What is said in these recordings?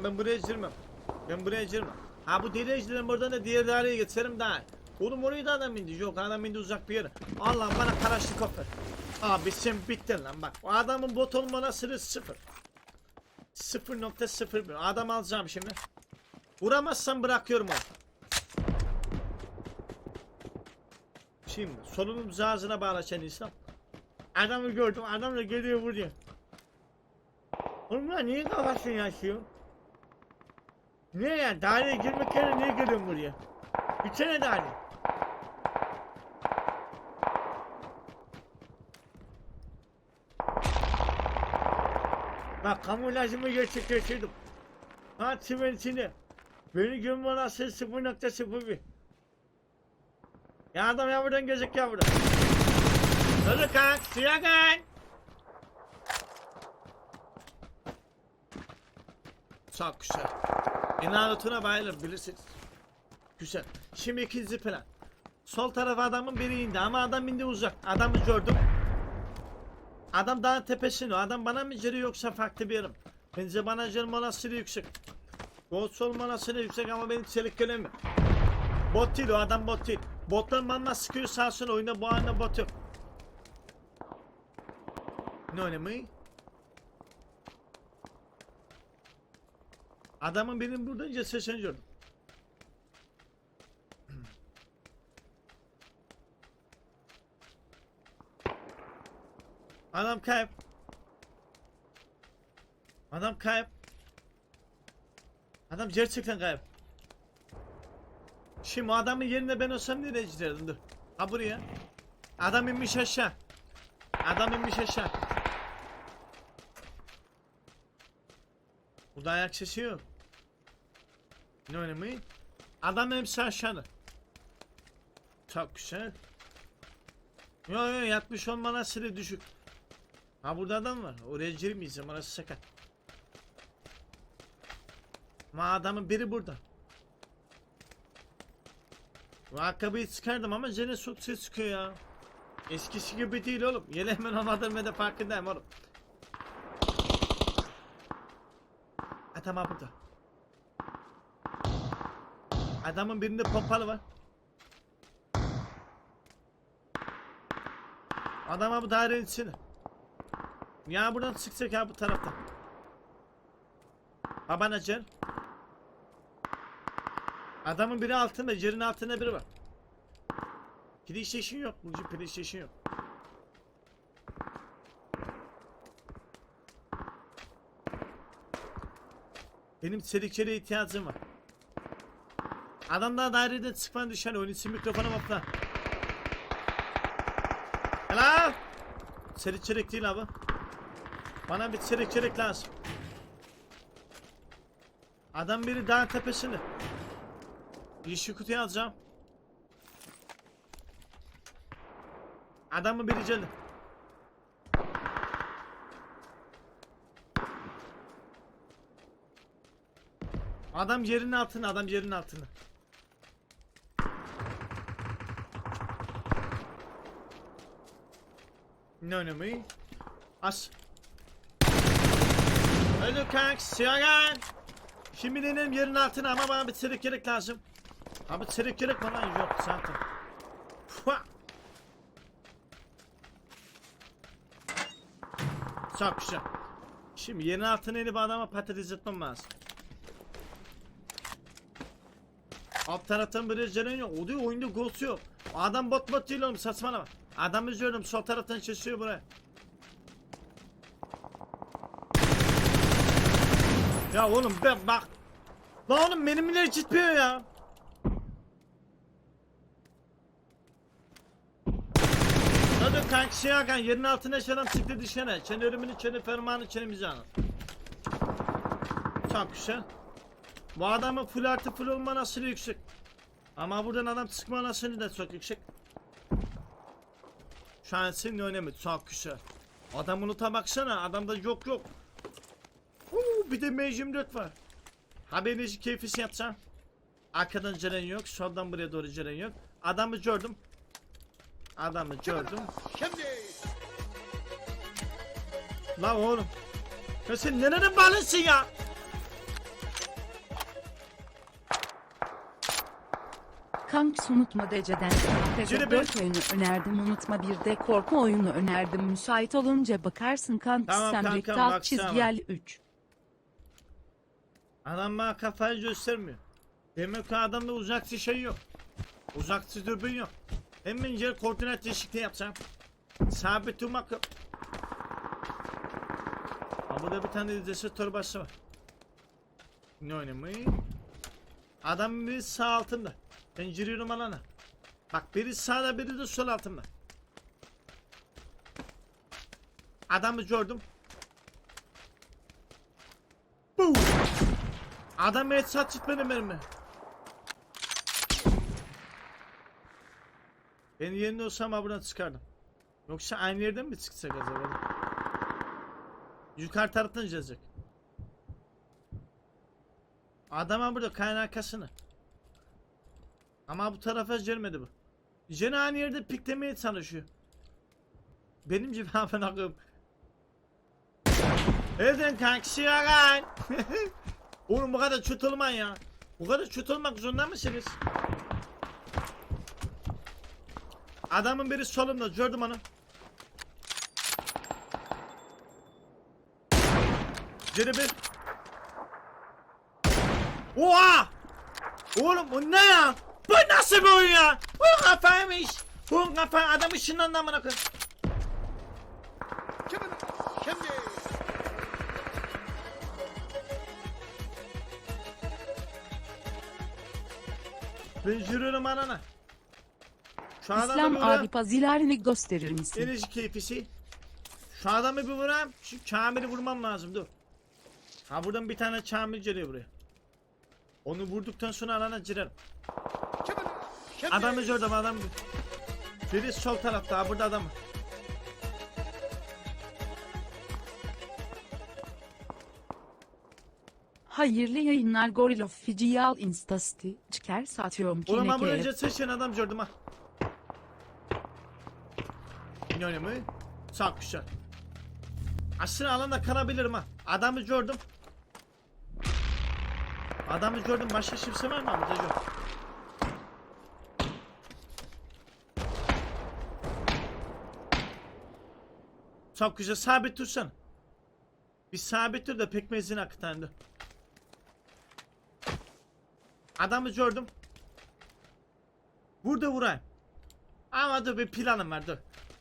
Lan ben buraya girmem. Ben buraya girmem. Ha bu deli ejderim buradan da diğer daireye geçerim daha. Oğlum orayı da adam indi. Yok adam indi uzak bir yere. Allah bana karaşlı ver. Abi sen bittin lan bak. O adamın bot olmana sırası sıfır. 0.01 Adam alacağım şimdi. Vuramazsam bırakıyorum onu. Şimdi solunun ağzına bağla sen İslam. Adamı gördüm. Adam da geliyor vuruyor. Oğlum lan niye kafasını yaşıyor? Niye ya? Daireye girmek yerine niye geliyorsun buraya? Bir tane daire. Bak kamuflajımı gerçekleştirdim. Ha çimentini. Beni göm bana 0.01. Ya adam ya buradan gözük ya buradan. Hadi kalk suya gel. Çok güzel. İnanatına bayılır bilirsiniz. Güzel. Şimdi ikinci plan. Sol tarafa adamın biri indi ama adam indi uzak. Adamı gördüm. Adam dağın tepesinde. Adam bana mı geliyor yoksa farklı bir yerim? Bence bana geliyor monasını yüksek. Gol sol monasını yüksek ama benim çelik göremiyor. Bot değil o adam bot değil. Botlar bana sıkıyor sağ sola oyunda bu anda bot yok. Ne oynamayı? Adamın benim buradan cesetini gördüm. Adam kayıp. Adam kayıp. Adam gerçekten kayıp. Şimdi adamın yerine ben olsam nereye giderdim dur. Ha buraya. Adam inmiş aşağı. Adam inmiş aşağı. Burada ayak sesi yok. Ne önemli? Adam hepsi aşağıda. Çok güzel. Yo yo yatmış olmana süre düşük. Ha burada adam var. Oraya girmeyeceğim orası sakat. Ama adamın biri burada. Bu ayakkabıyı çıkardım ama gene çok ses çıkıyor ya. Eskisi gibi değil oğlum. Yine hemen olmadım ve de farkındayım oğlum. Ha tamam burada. Adamın birinde pompalı var. Adama bu dairenin içine. Ya buradan çıkacak ya bu taraftan. Babana gel. Adamın biri altında, yerin altında biri var. PlayStation yok, Burcu PlayStation yok. Benim çeliklere ihtiyacım var. Adam daha daireden çıkman düşen oyun için mikrofona bak lan. Hello? Çelik çelik değil abi. Bana bir çelik çelik lazım. Adam biri dağın tepesinde. Yeşil kutuyu alacağım. Adamı biri geldi. Adam yerin altında, adam yerin altında. Ne önemi? As. Öldü kank, siyah gel. Şimdi denelim yerin altına ama bana bir çelik gerek lazım. Abi çelik gerek bana yok zaten. Fua. Çok güzel. Şimdi yerin altına inip adama patates etmem lazım. Alt taraftan bir rejelen yok. O diyor oyunda ghost yok. Adam bot bot değil oğlum saçmalama. Adam izliyorum sol taraftan çeşiyor buraya. Ya oğlum ben bak. Lan oğlum benim ileri gitmiyor ya. Hadi kanka şey Hakan yerin altına şaran çıktı dışarı. Çene ölümünü çene fermanı çene mizanı. Güzel. Bu adamın full artı full olma nasıl yüksek. Ama buradan adam çıkma nasıl da çok yüksek. Şu an senin önemi çok güzel. Adam unuta baksana adamda yok yok. Uuu bir de M24 var. Haberinizi keyfisi yapsam. Arkadan ceren yok. Soldan buraya doğru ceren yok. Adamı gördüm. Adamı gördüm. Şimdi Lan oğlum. Ya sen nereden bağlısın ya? Kanks unutma deceden. TF 4 oyunu önerdim unutma bir de korku oyunu önerdim müsait olunca bakarsın kanks Tamam sen rektal çizgiyel 3. Adam bana kafayı göstermiyor. Demek ki adamda uzakçı şey yok. Uzakçı dürbün yok. Hemen yer koordinat değişikliği yapacağım. Sabit durmak yok. Ha burada bir tane ceset torbası var. Ne oynamayı? Adam biri sağ altında. Ben giriyorum alana. Bak biri sağda biri de sol altında. Adamı gördüm. Boom. Adam headshot çıkmadı mermi. Ben yerinde olsam buradan çıkardım. Yoksa aynı yerden mi çıkacak acaba? Yukarı taraftan gelecek. Adam ha burada kayın arkasını. Ama bu tarafa gelmedi bu. Gene aynı yerde piklemeye çalışıyor. Benim ben akım. Evden kankisi yaran. Oğlum bu kadar kötü olman ya. Bu kadar kötü olmak zorunda mısınız? Adamın biri solumda gördüm onu. Geri bir. Oha! Oğlum bu ne ya? Bu nasıl bir oyun ya? Bu kafaymış. Bu kafa adam ışından da amına koyayım. Şimdi. Ben yürüyorum anana. Şu adamı İslam abi pazilerini gösterir misin? Enerji keyfisi. Şu adamı bir vurayım. Şu Kamil'i vurmam lazım dur. Ha buradan bir tane Kamil geliyor buraya. Onu vurduktan sonra alana girerim. Adamı gördüm adam. Biri sol tarafta ha burada adam. Hayırlı yayınlar Goril Official Instasti. Çıkar satıyorum Oğlum ben kinekeye. önce sıçrayan adam gördüm ha. Ne mu? Çok güzel. Aslında alanda kalabilirim ha. Adamı gördüm. Adamı gördüm. Başka kimse var mı burada? Yok. Çok güzel. Sabit dursan. Bir sabit dur da pekmezini akıtan dur. Adamı gördüm. Burada vurayım. Ama dur bir planım var dur.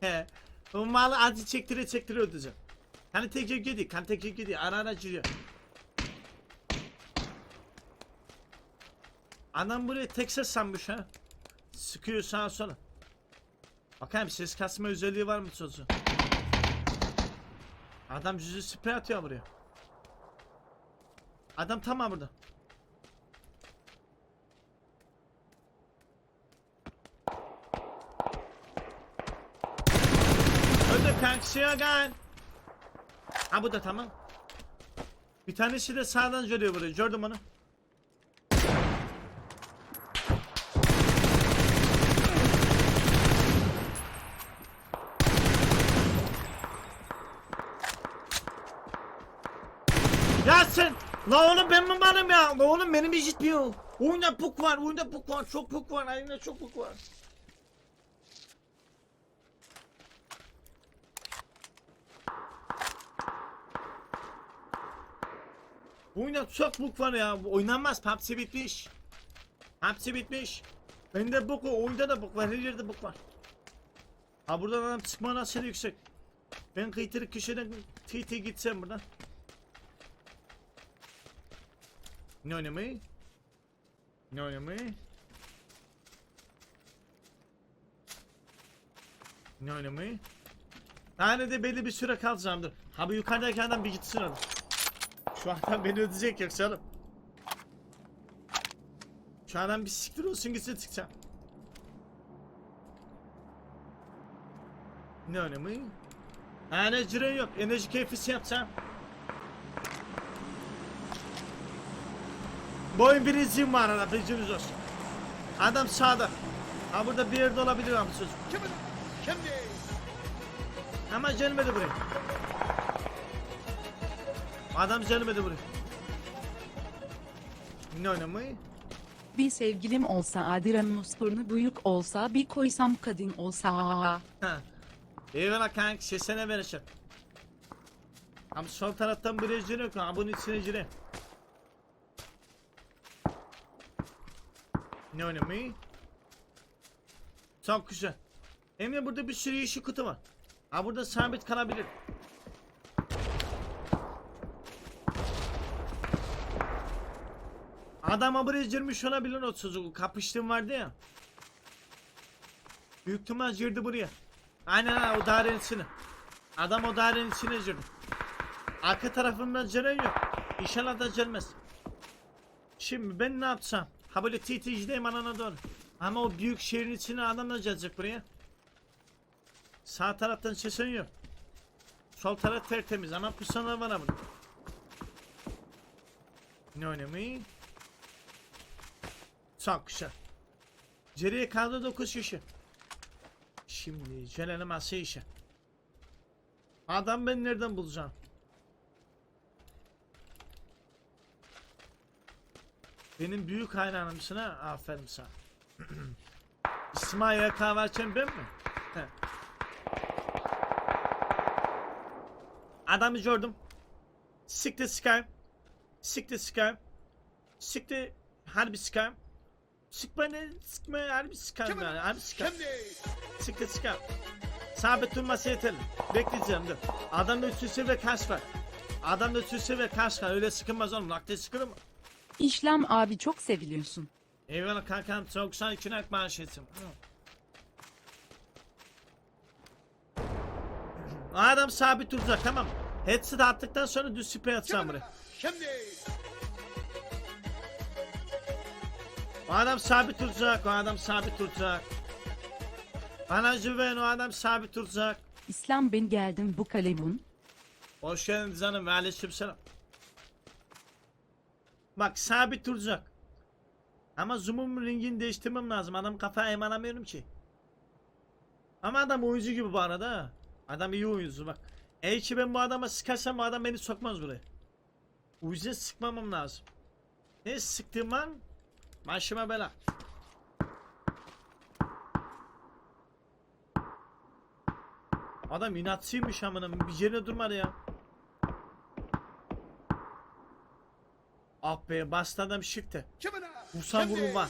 He. O malı acı çektire çektire ödeyeceğim. Hani tekrar gidiyor, kan tekrar gidiyor, ara ara giriyor. Adam buraya Texas sanmış ha. Sıkıyor sağa sola. Bakayım ses kasma özelliği var mı çocuğun? Adam yüzü sprey atıyor buraya. Adam tamam burada. Öldü kankisi gel. Ha bu da tamam. Bir tanesi de sağdan geliyor buraya. Gördüm onu. Ya sen La varım ya? Oğlum benim hiç. Oyunda puk var, oyunda puk var, çok puk var, oyunda çok puk var. Oyunda çok bug var ya. Oynanmaz. PUBG bitmiş. PUBG bitmiş. Bende bug var. Oyunda da bug var. Her yerde bug var. Ha buradan adam çıkma nasıl yüksek. Ben kıytırık köşeden TT gitsem buradan. Ne oynamayı? Ne oynamayı? Ne oynamayı? Tane de belli bir süre kalacağım dur. Ha bu yukarıdaki adam bir gitsin adam. Şu adam beni ödeyecek yoksa oğlum. Şu adam bir siktir olsun gitsin çıkacağım. Ne önemi? Enerji yok. Enerji keyfisi yapacağım. Bu oyun birinciyim var arada bilginiz olsun. Adam sağda. Ha burada bir yerde olabilir ama söz. Şimdi. Şimdi. Ama gelmedi buraya. Adam gelmedi buraya. Ne oynamayı? Bir sevgilim olsa Adire muskurnu büyük olsa bir koysam kadın olsa. Ha. Eyvallah kanka sesine vereceğim. Ama sol taraftan bir yok. Ha bunun içine ejder. Ne oynamayı? Çok güzel. Hem de burada bir sürü yeşil kutu var. Ha burada sabit kalabilir. Adama bir ejdermiş olabilir o çocuk. Kapıştığım vardı ya. Büyük ihtimal girdi buraya. Aynen ha o dairenin içine. Adam o dairenin içine girdi. Arka tarafımda ceren yok. İnşallah da gelmez. Şimdi ben ne yapsam? Ha böyle TTC'deyim anana doğru. Ama o büyük şehrin içine adam da gelecek buraya. Sağ taraftan sesin yok. Sol taraf tertemiz ama pusanlar var burada. Ne oynamayı? Çok güzel. Geriye kaldı 9 kişi. Şimdi gelelim asya işe. Adam ben nereden bulacağım? Benim büyük hayranımsın ha. Aferin sana. İsmail yaka verken ben mi? He. Adamı gördüm. Siktir sıkayım. Siktir sıkayım. Siktir harbi sıkayım. Sıkma ne? Sıkma harbi sıkayım yani. Harbi sıkayım. Şimdi. Sıkı sıkı. Sabit durması yeterli. Bekleyeceğim dur. Adamda üstüsü ve kaç var. Adamda üstüsü ve kaç var. Öyle sıkılmaz oğlum. Nakde sıkılır mı? İşlem abi çok seviliyorsun. Eyvallah kankam. Çok sağ iki nak maaş etsin. Adam sabit duracak tamam. Headset attıktan sonra düz sprey atacağım buraya. Şimdi. O adam sabit duracak. O adam sabit duracak. Bana güven o adam sabit duracak. İslam ben geldim bu kalemun. Hoş geldin canım ve aleykümselam. Bak sabit duracak. Ama zoom'un rengini değiştirmem lazım. Adam kafaya emanamıyorum ki. Ama adam oyuncu gibi bu arada. Adam iyi oyuncu bak. Eğer ki ben bu adama sıkarsam bu adam beni sokmaz buraya. O yüzden sıkmamam lazım. Ne sıktığım an başıma bela. Adam inatsıymış amına bir yerine durmadı ya. Ah be bastı adam şıktı. Vurun var.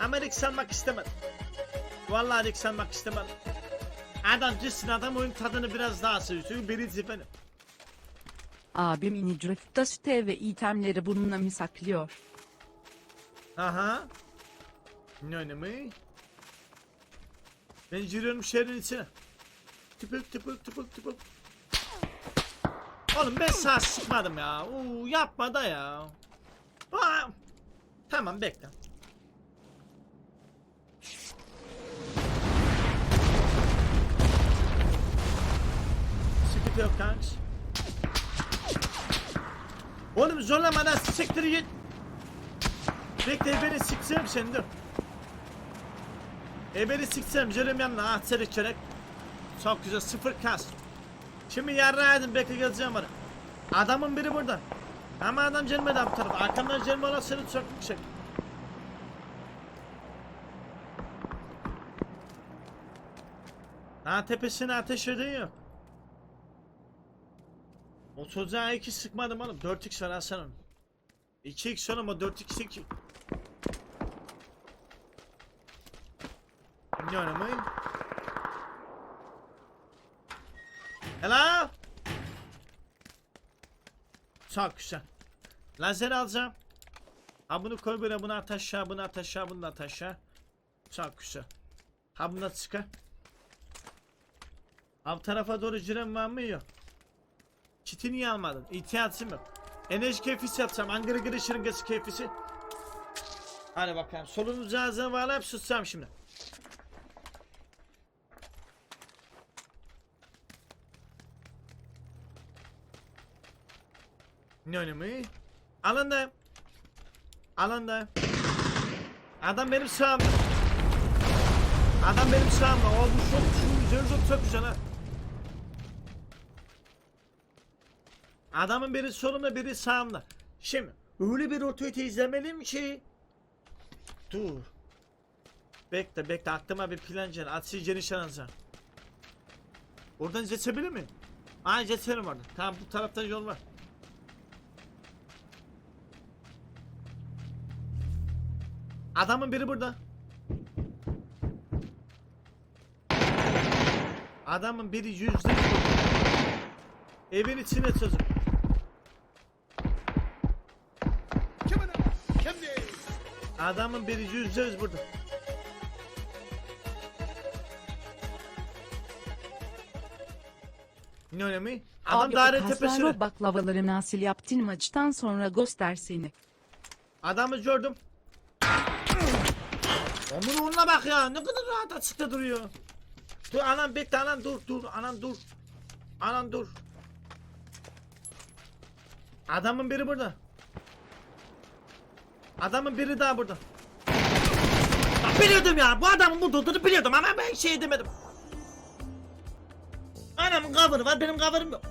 Ama Rick salmak istemedim. Vallahi Rick salmak istemedim. Adam cissin adam oyun tadını biraz daha seviyor. Çünkü birinci benim. Abim Inidrift'ta süte ve itemleri bununla mı saklıyor? Aha. Ne oynamayı? Ben giriyorum şehrin içine. Tıpık tıpık tıpık tıpık. Oğlum ben sağ sıkmadım ya. Uuu yapma da ya. Aa, tamam bekle. Sıkıntı yok kanks. Oğlum zorlamadan siktir git. Bekle beni siksem sen dur. E beni siksem yanına ah çelik çelik. Çok güzel sıfır kas. Şimdi yarra edin bekle geleceğim bana. Adamın biri burada. Ama adam gelmedi bu tarafa. Arkamdan gelme olasılığı çok yüksek. Ha tepesine ateş edin yok. O iki sıkmadım oğlum. 4x var Hasan onun. 2x oğlum o 4x 2. Ne oynamayın? Hello? Çok güzel. Lazer alacağım. Ha bunu koy böyle bunu at aşağı bunu at aşağı bunu at aşağı. Çok güzel. Ha bunu da çıkar. Bu tarafa doğru giren var mı yok? Kiti niye almadın? İhtiyacım yok. Enerji keyfisi yapacağım. Angırı gırı şırıngası keyfisi. Hadi bakalım. Solunuzu ağzına bağlayıp susacağım şimdi. Ne oynamayı? Alanda. Alanda. Adam benim sağımda. Adam benim sağımda. O bu çok şu güzel çok çok güzel ha. Adamın biri solumda biri sağımda. Şimdi öyle bir rotate izlemeliyim ki dur. Bekle bekle aklıma bir plan gel. Atışıcı nişanınıza. Oradan geçebilir miyim? Aa geçerim oradan. Tamam bu tarafta yol var. Adamın biri burada. Adamın biri yüzde. Evin içine? Şimdi. Adamın biri yüzde yüz burada. Ne öyle mi? Adam Abi daire tepesine. baklavaları nasıl yaptın maçtan sonra göster seni. Adamı gördüm. Onun onuna bak ya. Ne kadar rahat açıkta duruyor. Dur anam bekle anam dur dur anam dur. Anam dur. Adamın biri burada. Adamın biri daha burada. Bak biliyordum ya bu adamın burada olduğunu biliyordum ama ben şey demedim. Anamın cover'ı var benim cover'ım yok.